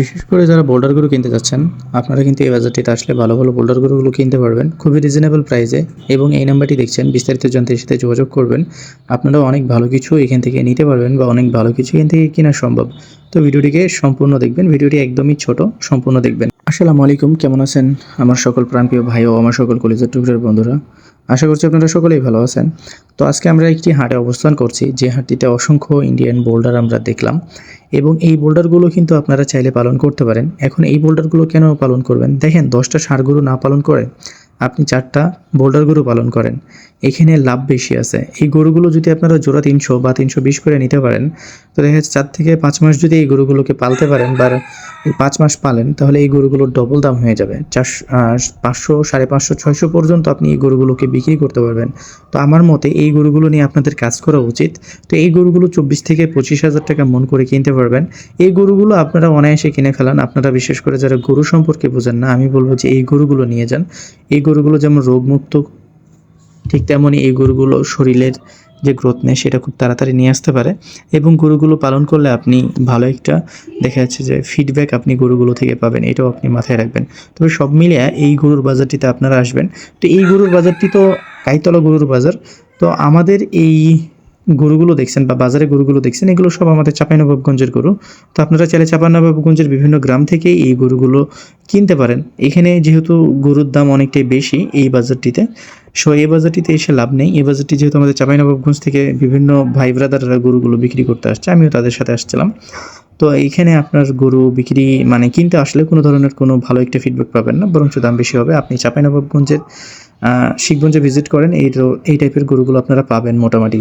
বিশেষ করে যারা বোল্ডারগুলো কিনতে যাচ্ছেন, আপনারা কিন্তু এই বাজারটিতে আসলে ভালো ভালো বোল্ডারগুলো কিনতে পারবেন। খুবই রিজনেবল প্রাইসে এবং এই নাম্বারটি দেখছেন, বিস্তারিত জানতে সাথে যোগাযোগ করবেন। আপনারা অনেক ভালো কিছু এখান থেকে নিতে পারবেন বা অনেক ভালো কিছু এখান থেকে কেনা সম্ভব। তো ভিডিওটিকে সম্পূর্ণ দেখবেন, ভিডিওটি একদমই ছোট, সম্পূর্ণ দেখবেন। আসসালামু আলাইকুম, কেমন আছেন? আমার সকল প্রাণপ্রিয় ভাই ও আমার সকল কলেজের টুকরের বন্ধুরা, আশা করছি আপনারা সকলেই ভালো আছেন। তো আজকে আমরা একটি হাটে অবস্থান করছি, যে হাটটিতে অসংখ্য ইন্ডিয়ান বোল্ডার আমরা দেখলাম এবং এই বোল্ডারগুলো কিন্তু আপনারা চাইলে পালন করতে পারেন। এখন এই বোল্ডারগুলো কেন পালন করবেন? দেখেন, দশটা গরু না পালন করে আপনি চারটা বোল্ডার গরু পালন করেন। এখানে লাভ বেশি আছে। এই গরুগুলো যদি আপনারা জোড়া তিনশো বা তিনশো বিশ করে নিতে পারেন, তো দেখা যাচ্ছে চার থেকে পাঁচ মাস যদি এই গরুগুলোকে পালতে পারেন বা এই পাঁচ মাস পালেন, তাহলে এই গরুগুলোর ডবল দাম হয়ে যাবে। চারশো পাঁচশো, সাড়ে পাঁচশো, ছয়শো পর্যন্ত আপনি এই গরুগুলোকে বিক্রি করতে পারবেন। তো আমার মতে এই গরুগুলো নিয়ে আপনাদের কাজ করা উচিত। তো এই গরুগুলো চব্বিশ থেকে পঁচিশ হাজার টাকা মন করে কিনতে পারবেন। এই গরুগুলো আপনারা অনায়াসে কিনে ফেলান। আপনারা বিশেষ করে যারা গরু সম্পর্কে বোঝেন না, আমি বলব যে এই গরুগুলো নিয়ে যান। এই গরুগুলো যেমন রোগমুক্ত, ঠিক তেমনই এই গরুগুলো শরীরের যে গ্রোথ নেয় সেটা খুব তাড়াতাড়ি নিয়ে আসতে পারে। এবং গরুগুলো পালন করলে আপনি ভালো একটা দেখা যাচ্ছে যে ফিডব্যাক আপনি গরুগুলো থেকে পাবেন, এটাও আপনি মাথায় রাখবেন। তবে সব মিলিয়ে এই গরুর বাজারটিতে আপনারা আসবেন। তো এই গরুর বাজারটি তো কাইতলা গরুর বাজার। তো আমাদের এই গরুগুলো দেখছেন বা বাজারে গরুগুলো দেখছেন, এগুলো সব আমাদের চাঁপাইনবাবগঞ্জের গরু। তো আপনারা চাইলে চাঁপাইনবাবগঞ্জের বিভিন্ন গ্রাম থেকেই এই গরুগুলো কিনতে পারেন। এখানে যেহেতু গরুর দাম অনেকটাই বেশি এই বাজারটিতে সো এই বাজারটিতে এসে লাভ নেই। এই বাজারটি যেহেতু আমাদের চাঁপাইনবাবগঞ্জ থেকে বিভিন্ন ভাই ব্রাদাররা গরুগুলো বিক্রি করতে আসছে, আমিও তাদের সাথে আসছিলাম। তো এইখানে আপনার গরু বিক্রি মানে কিনতে আসলে কোনো ধরনের কোনো ভালো একটা ফিডব্যাক পাবেন না, বরঞ্চ দাম বেশি হবে। আপনি চাঁপাইনবাবগঞ্জের শিখগঞ্জে ভিজিট করেন, এই এই টাইপের গরুগুলো আপনারা পাবেন মোটামুটি।